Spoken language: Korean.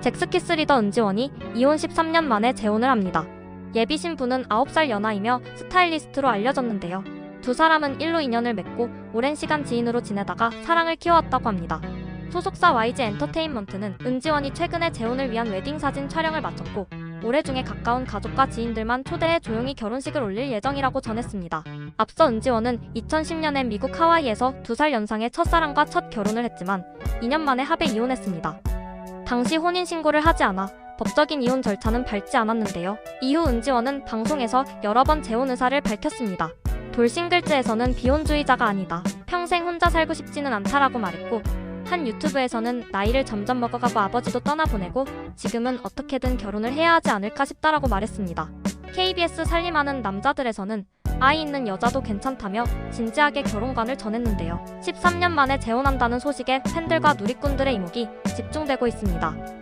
잭스키스 리더 은지원이 이혼 13년 만에 재혼을 합니다. 예비 신부는 9살 연하이며 스타일리스트로 알려졌는데요. 두 사람은 일로 인연을 맺고 오랜 시간 지인으로 지내다가 사랑을 키워왔다고 합니다. 소속사 YG 엔터테인먼트는 은지원이 최근에 재혼을 위한 웨딩 사진 촬영을 마쳤고 올해 중에 가까운 가족과 지인들만 초대해 조용히 결혼식을 올릴 예정이라고 전했습니다. 앞서 은지원은 2010년에 미국 하와이에서 두 살 연상의 첫사랑과 첫 결혼을 했지만 2년 만에 합에 이혼했습니다. 당시 혼인신고를 하지 않아 법적인 이혼 절차는 밟지 않았는데요. 이후 은지원은 방송에서 여러 번 재혼 의사를 밝혔습니다. 돌싱글즈에서는 비혼주의자가 아니다. 평생 혼자 살고 싶지는 않다라고 말했고 한 유튜브에서는 나이를 점점 먹어가고 아버지도 떠나보내고 지금은 어떻게든 결혼을 해야 하지 않을까 싶다라고 말했습니다. KBS 살림하는 남자들에서는 아이 있는 여자도 괜찮다며 진지하게 결혼관을 전했는데요. 13년 만에 재혼한다는 소식에 팬들과 누리꾼들의 이목이 집중되고 있습니다.